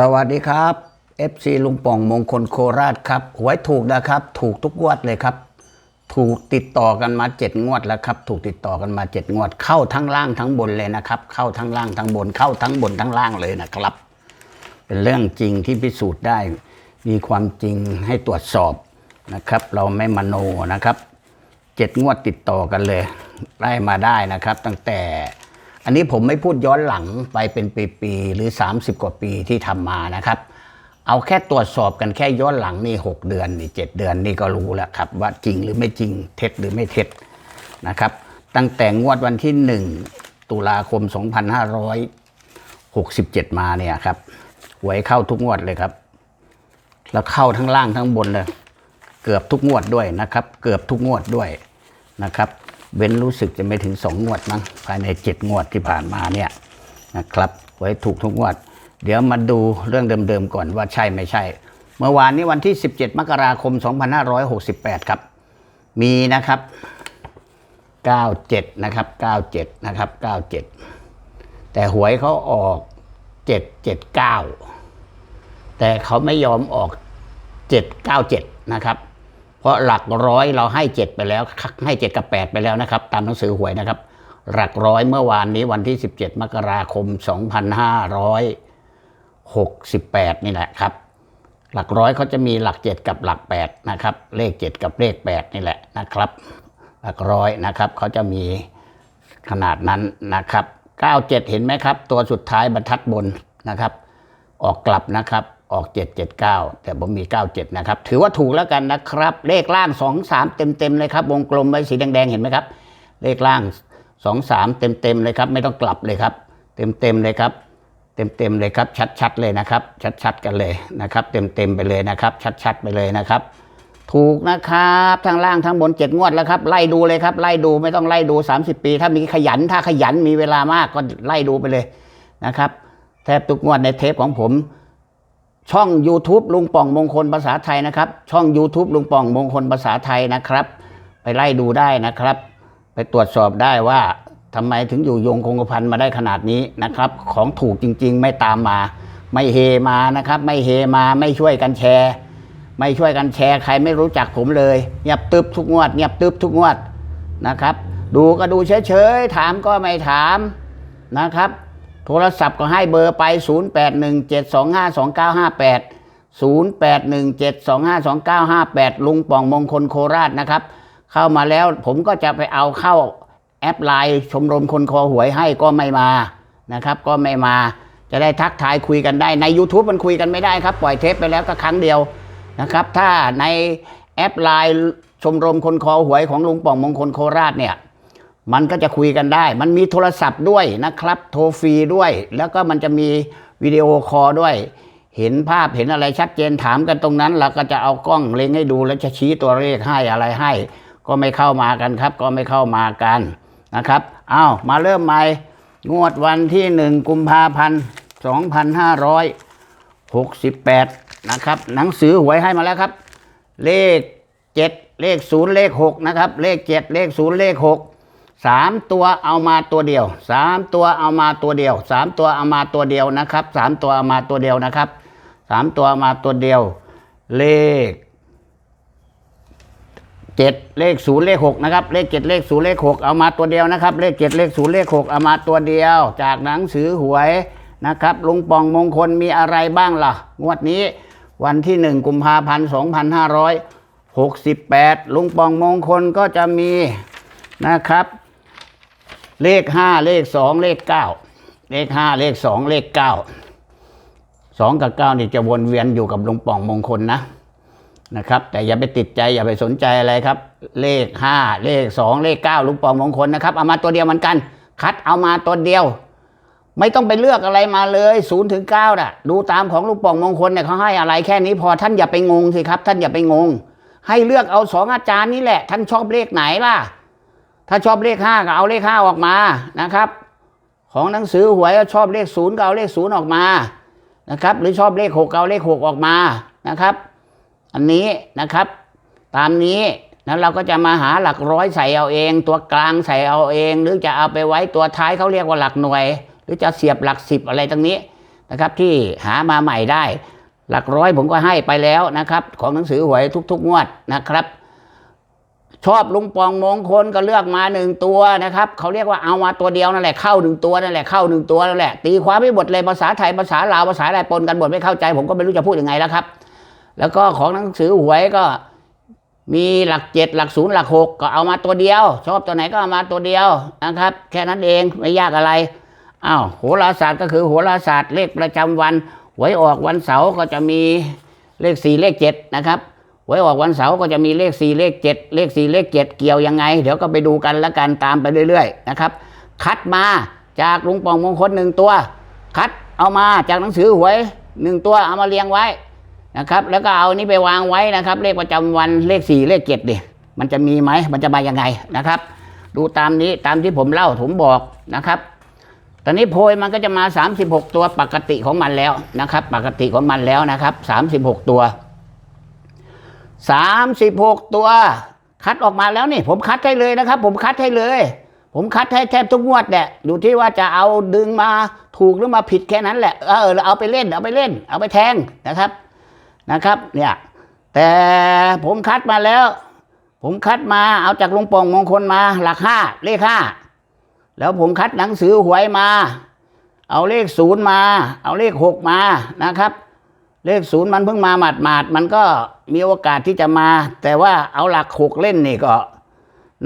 สวัสดีครับ FC ลุงป่องมงคลโคราชครับหวยถูกนะครับ ถูกทุกงวดเลยครับ ถูกติดต่อกันมาเจ็ดงวดแล้วครับ ถูกติดต่อกันมาเจ็ดงวด เข้าทั้งล่างทั้งบนเลยนะครับ เข้าทั้งล่างทั้งบน เข้าทั้งบนทั้งล่างเลยนะครับ เป็นเรื่องจริงที่พิสูจน์ได้ มีความจริงให้ตรวจสอบนะครับ เราไม่มโนนะครับเจ็ดงวดติดต่อกันเลย ได้มาได้นะครับ ตั้งแต่ อันนี้ผมไม่พูดย้อนหลังไปเป็นปีๆหรือ 30 กว่าปีที่ทำมานะครับ เอาแค่ตรวจสอบกันแค่ย้อนหลังนี่ 6 เดือนนี่เเดือนนี่ก็รู้แล้วครับ ว่าจริงหรือไม่จริงเท็จหรือไม่เท็จนะครับ ตั้งแต่งวดวันที่ 1 ตุลาคม 2567 มาเนี่ยครับหวยเข้าทุกงวดเลยครับ แล้วเข้าทั้งล่างทั้งบนเลย เกือบทุกงวดด้วยนะครับ เกือบทุกงวดด้วยนะครับ เว้นรู้สึกจะไม่ถึงสองงวดมั้งภายในเจ็ดงวดที่ผ่านมาเนี่ยนะครับ ไว้ถูกทุกงวด เดี๋ยวมาดูเรื่องเดิมๆก่อนว่าใช่ไม่ใช่ เมื่อวานนี้วันที่ 17 มกราคม 2568 ครับ มีนะครับ 97 นะครับ 97 นะครับ 97 แต่หวยเขาออก 779 แต่เขาไม่ยอมออก 797 นะครับ ราะหลักร้อยเราให้7ไปแล้ว ให้7กับ8ไปแล้วนะครับ ตามหนังสือหวยนะครับ หลักร้อยเมื่อวานนี้วันที่17มกราคม2568นี่แหละครับ หลักร้อยเขาจะมีหลัก7กับหลัก8นะครับ เลข7กับเลข8นี่แหละนะครับ หลักร้อยนะครับเขาจะมีขนาดนั้นนะครับ97เห็นไหมครับ ตัวสุดท้ายบรรทัดบนนะครับ ออกกลับนะครับ ออก 779 แต่ผมมี 97 นะครับ ถือว่าถูกแล้วกันนะครับ เลขล่าง 2 3 เต็มๆเลยครับ วงกลมไว้สีแดงๆ เห็นไหมครับ เลขล่าง 2 3 เต็มๆเลยครับ ไม่ต้องกลับเลยครับ เต็มๆเลยครับ เต็มๆเลยครับ ชัดๆเลยนะครับ ชัดๆกันเลยนะครับ เต็มๆไปเลยนะครับ ชัดๆไปเลยนะครับ ถูกนะครับทั้งล่างทั้งบนเจ็ดงวดแล้วครับ ไล่ดูเลยครับ ไล่ดูไม่ต้องไล่ดู 30 ปี ถ้ามีขยัน ถ้าขยันมีเวลามากก็ไล่ดูไปเลยนะครับ แทบทุกงวดในเทปของผม ช่อง YouTube ลุงป่องมงคลภาษาไทยนะครับ ช่อง YouTube ลุงป่องมงคลภาษาไทยนะครับ ไปไล่ดูได้นะครับ ไปตรวจสอบได้ว่าทำไมถึงอยู่ยงคงกระพันมาได้ขนาดนี้นะครับ ของถูกจริง ๆ ไม่ตามมา ไม่เฮมานะครับ ไม่เฮมาไม่ช่วยกันแชร์ ไม่ช่วยกันแชร์ใครไม่รู้จักผมเลยเงียบตึบทุกงวดเงียบตึบทุกงวดนะครับ ดูก็ดูเฉยๆถามก็ไม่ถามนะครับ โทรศัพท์ก็ให้เบอร์ไป 0817252958 0817252958 ลุงป่องมงคลโคราชนะครับ เข้ามาแล้วผมก็จะไปเอาเข้าแอปไลน์ชมรมคนคอหวยให้ก็ไม่มานะครับ ก็ไม่มาจะได้ทักทายคุยกันได้ใน YouTube มันคุยกันไม่ได้ครับ ปล่อยเทปไปแล้วก็ครั้งเดียวนะครับ ถ้าในแอปไลน์ชมรมคนคอหวยของลุงป่องมงคลโคราชเนี่ย มันก็จะคุยกันได้ มันมีโทรศัพท์ด้วยนะครับ โทรฟรีด้วย แล้วก็มันจะมีวิดีโอคอลด้วย เห็นภาพเห็นอะไรชัดเจนถามกันตรงนั้นแล้วก็จะเอากล้องเล็งให้ดูแล้วจะชี้ตัวเลขให้อะไรให้ ก็ไม่เข้ามากันครับ ก็ไม่เข้ามากันนะครับอ้าวมาเริ่มใหม่งวดวันที่หนึ่งกุมภาพันธ์สองพันห้าร้อยหกสิบแปดนะครับ หนังสือหวยให้มาแล้วครับ เลขเจ็ดเลขศูนย์เลขหกนะครับ เลขเจ็ดเลขศูนย์เลขหก สามตัวเอามาตัวเดียวสามตัวเอามาตัวเดียวสามตัวเอามาตัวเดียวนะครับสามตัวเอามาตัวเดียวนะครับสามตัวมาตัวเดียว เลขเจ็ดเลขศูนย์เลขหกนะครับ เลขเจ็ดเลขศูนย์เลขหกเอามาตัวเดียวนะครับ เลขเจ็ดเลขศูนย์เลขหกเอามาตัวเดียว จากหนังสือหวยนะครับลุงปองมงคลมีอะไรบ้างล่ะ งวดนี้วันที่หนึ่งกุมภาพันธ์สองพันห้าร้อยหกสิบแปดลุงปองมงคลก็จะมีนะครับ เลขห้าเลขสองเลขเก้าเลขห้าเลขสองเลขเก้าสองกับเก้านี่จะวนเวียนอยู่กับลุงป่องมงคลนะนะครับ แต่อย่าไปติดใจอย่าไปสนใจอะไรครับ เลขห้าเลขสองเลขเก้าลุงป่องมงคลนะครับเอามาตัวเดียวเหมือนกัน คัดเอามาตัวเดียว ไม่ต้องไปเลือกอะไรมาเลยศูนย์ถึงเก้าน่ะ ดูตามของลุงป่องมงคลเนี่ยเขาให้อะไรแค่นี้พอท่านอย่าไปงงสิครับ ท่านอย่าไปงง ให้เลือกเอาสองอาจารย์นี่แหละ ท่านชอบเลขไหนล่ะ ถ้าชอบเลขห้าก็เอาเลขห้าออกมานะครับ ของหนังสือหวยก็ชอบเลขศูนย์ก็เอาเลขศูนย์ออกมานะครับ หรือชอบเลขหกก็เอาเลขหกออกมานะครับ อันนี้นะครับ ตามนี้แล้วเราก็จะมาหาหลักร้อยใส่เอาเอง ตัวกลางใส่เอาเอง หรือจะเอาไปไว้ตัวท้ายเขาเรียกว่าหลักหน่วย หรือจะเสียบหลักสิบอะไรตรงนี้นะครับ ที่หามาใหม่ได้ หลักร้อยผมก็ให้ไปแล้วนะครับ ของหนังสือหวยทุก ๆ งวดนะครับ ชอบลุงปองมงคลก็เลือกมาหนึ่งตัวนะครับเขาเรียกว่าเอามาตัวเดียวนั่นแหละเข้าหนึ่งตัวนั่นแหละเข้าหนึ่งตัวนั่นแหละตีความไม่หมดเลยภาษาไทยภาษาลาวภาษาอะไรปนกันหมดไม่เข้าใจ ผมก็ไม่รู้จะพูดยังไงแล้วครับ แล้วก็ของหนังสือหวยก็มีหลักเจ็ดหลักศูนย์หลักหกก็เอามาตัวเดียว ชอบตัวไหนก็เอามาตัวเดียวนะครับ แค่นั้นเองไม่ยากอะไรอ้าวโหราศาสตร์ก็คือโหราศาสตร์เลขประจำวันหวยออกวันเสาร์ก็จะมีเลขสี่เลขเจ็ดนะครับ หวยออกวันเสาร์ก็จะมีเลขสี่เลขเจ็ดเลขสี่เลขเจ็ดเกี่ยวยังไง เดี๋ยวก็ไปดูกันแล้วกันตามไปเรื่อยๆนะครับ คัดมาจากลุงปองมงคลหนึ่งตัว คัดเอามาจากหนังสือหวยหนึ่งตัวเอามาเรียงไว้นะครับ แล้วก็เอานี้ไปวางไว้นะครับ เลขประจำวันเลขสี่เลขเจ็ดดิมันจะมีไหมมันจะมายังไงนะครับ ดูตามนี้ตามที่ผมเล่าผมบอกนะครับตอนนี้โพยมันก็จะมา 36 ตัวปกติของมันแล้วนะครับ ปกติของมันแล้วนะครับ 36 ตัว 36 ตัว คัดออกมาแล้วนี่ ผมคัดให้เลยนะครับ ผมคัดให้เลย ผมคัดให้แทบทุกงวดแหละอยู่ที่ว่าจะเอาดึงมาถูกหรือมาผิดแค่นั้นแหละ เออเอาไปเล่น เอาไปเล่น เอาไปแทงนะครับนะครับ เนี่ย แต่ผมคัดมาแล้ว ผมคัดมาเอาจากลุงปองมงคลมาหลักห้าเลขห้าแล้วผมคัดหนังสือหวยมา เอาเลขศูนย์มา เอาเลขหกมานะครับ เลขศูนย์มันเพิ่งมาหมาดหมาดๆมันก็มีโอกาสที่จะมา แต่ว่าเอาหลักหกเล่นนี่ก็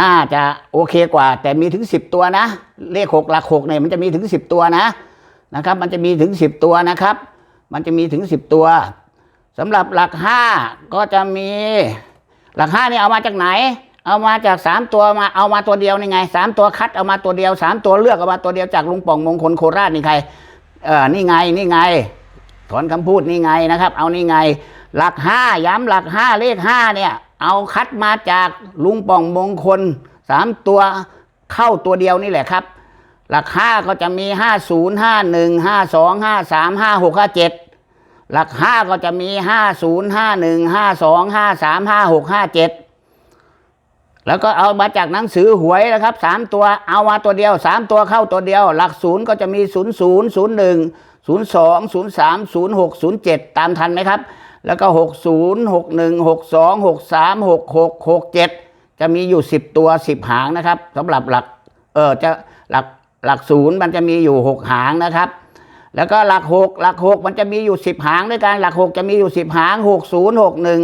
น่าจะโอเคกว่า แต่มีถึงสิบตัวนะ เลขหกหลักหกเนี่ยมันจะมีถึงสิบตัวนะนะครับ มันจะมีถึงสิบตัวนะครับ มันจะมีถึงสิบตัวสำหรับหลักห้าก็จะมี หลักห้านี่เอามาจากไหน เอามาจากสามตัวมาเอามาตัวเดียวนี่ไงสามตัวคัดเอามาตัวเดียวสามตัวเลือกเอามาตัวเดียวจากลุงป่องมงคลโคราชนี่ใครเออนี่ไงนี่ไง ถอนคำพูดนี่ไงนะครับ เอานี่ไง หลักห้าย้ำหลักห้าเลขห้าเนี่ย เอาคัดมาจากลุงป่องมงคลสามตัวเข้าตัวเดียวนี่แหละครับ หลักห้าก็จะมีห้าศูนย์ห้าหนึ่งห้าสองห้าสามห้าหกห้าเจ็ดหลักห้าก็จะมีห้าศูนย์ห้าหนึ่งห้าสองห้าสามห้าหกห้าเจ็ด แล้วก็เอามาจากหนังสือหวยนะครับสามตัวเอามาตัวเดียวสามตัวเข้าตัวเดียว หลักศูนย์ก็จะมีศูนย์ศูนย์ศูนย์หนึ่งศูนย์สองศูนย์สามศูนย์หกศูนย์เจ็ดตามทันไหมครับ แล้วก็หกศูนย์หกหนึ่งหกสองหกสามหกหกหกเจ็ดจะมีอยู่สิบตัวสิบหางนะครับสำหรับหลักเออจะหลักหลักศูนย์มันจะมีอยู่หกหางนะครับแล้วก็หลักหกหลักหกมันจะมีอยู่สิบหางด้วยกันหลักหกจะมีอยู่สิบหางหกศูนย์หกหนึ่ง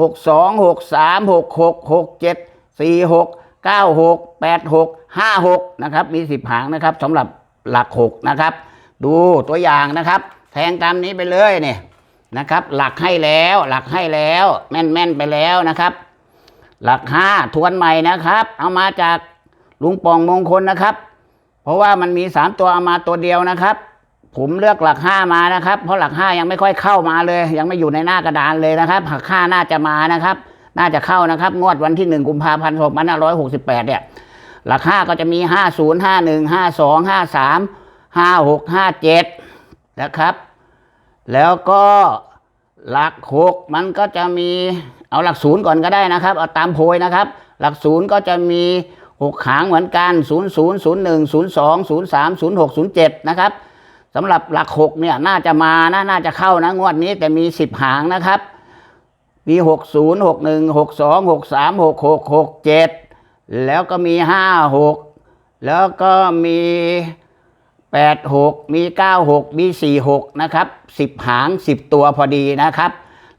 หกสองหกสามหกหกหกเจ็ด สี่หกเก้าหกแปดหกห้าหกนะครับ มีสิบหางนะครับสำหรับหลักหกนะครับ ดูตัวอย่างนะครับ แทงตามนี้ไปเลยเนี่ยนะครับ หลักให้แล้ว หลักให้แล้ว แม่นแม่นไปแล้วนะครับ หลักห้าทวนใหม่นะครับ เอามาจากลุงปองมงคลนะครับ เพราะว่ามันมีสามตัวเอามาตัวเดียวนะครับผมเลือกหลักห้ามานะครับ เพราะหลักห้ายังไม่ค่อยเข้ามาเลย ยังไม่อยู่ในหน้ากระดานเลยนะครับหลักห้าน่าจะมานะครับ น่าจะเข้านะครับ งวดวันที่หนึ่งกุมภาพันธ์สองพันห้าร้อยหกสิบแปดเนี่ยหลักห้าก็จะมีห้าศูนย์ห้าหนึ่งห้าสองห้าสามห้าหกห้าเจ็ดนะครับ แล้วก็หลักหกมันก็จะมีเอาหลักศูนย์ก่อนก็ได้นะครับ เอาตามโพยนะครับ หลักศูนย์ก็จะมีหกหางเหมือนกันศูนย์ศูนย์ศูนย์หนึ่งศูนย์สองศูนย์สามศูนย์หกศูนย์เจ็ดนะครับสำหรับหลักหกเนี่ยน่าจะมานะน่าจะเข้านะงวดนี้แต่มีสิบหางนะครับ มีหกศูนย์หกหนึ่งหกสองหกสามหกหกหกเจ็ดแล้วก็มีห้าหกแล้วก็มีแปดหกมีเก้าหกมีสี่หกนะครับสิบหางสิบตัวพอดีนะครับ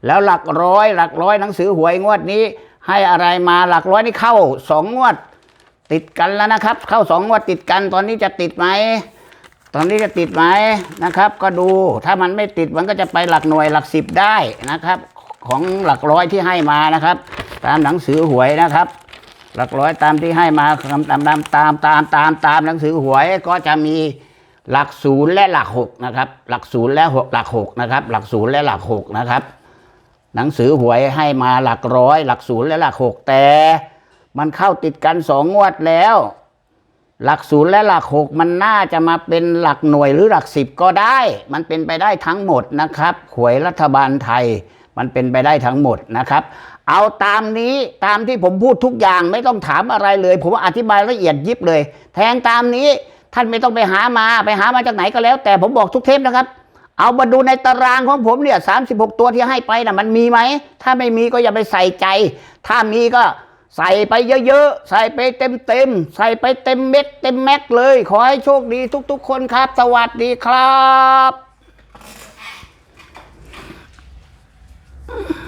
แล้วหลักร้อยหลักร้อยหนังสือหวยงวดนี้ ให้อะไรมาหลักร้อยนี่เข้าสองงวดติดกันแล้วนะครับ เข้าสองงวดติดกันตอนนี้จะติดไหมตอนนี้จะติดไหมนะครับ ก็ดูถ้ามันไม่ติดมันก็จะไปหลักหน่วยหลักสิบได้นะครับ ของหลักร้อยที่ให้มานะครับ ตามหนังสือหวยนะครับ หลักร้อยตามที่ให้มาตามตามตามตามตามตามตามหนังสือหวยก็จะมีหลักศูนย์และหลักหกนะครับหลักศูนย์และหกหลักหกนะครับหลักศูนย์และหลักหกนะครับ หนังสือหวยให้มาหลักร้อย หลักศูนย์และหลักหกแต่มันเข้าติดกันสองงวดแล้ว หลักศูนย์และหลักหกมันน่าจะมาเป็นหลักหน่วยหรือหลักสิบก็ได้ มันเป็นไปได้ทั้งหมดนะครับหวยรัฐบาลไทย มันเป็นไปได้ทั้งหมดนะครับ เอาตามนี้ตามที่ผมพูดทุกอย่างไม่ต้องถามอะไรเลย ผมอธิบายละเอียดยิบเลย แทงตามนี้ท่านไม่ต้องไปหามาไปหามาจากไหนก็แล้ว แต่ผมบอกทุกเทปนะครับ เอามาดูในตารางของผมเนี่ยสาตัวที่ให้ไปนะ่ะมันมีไหม ถ้าไม่มีก็อย่าไปใส่ใจ ถ้ามีก็ใส่ไปเยอะๆ ใส่ไปเต็มๆ ใส่ไปเต็มเม็ดเต็มแม็กเลย ขอให้โชคดีทุกๆคนครับ สวัสดีครับ Mm-hmm.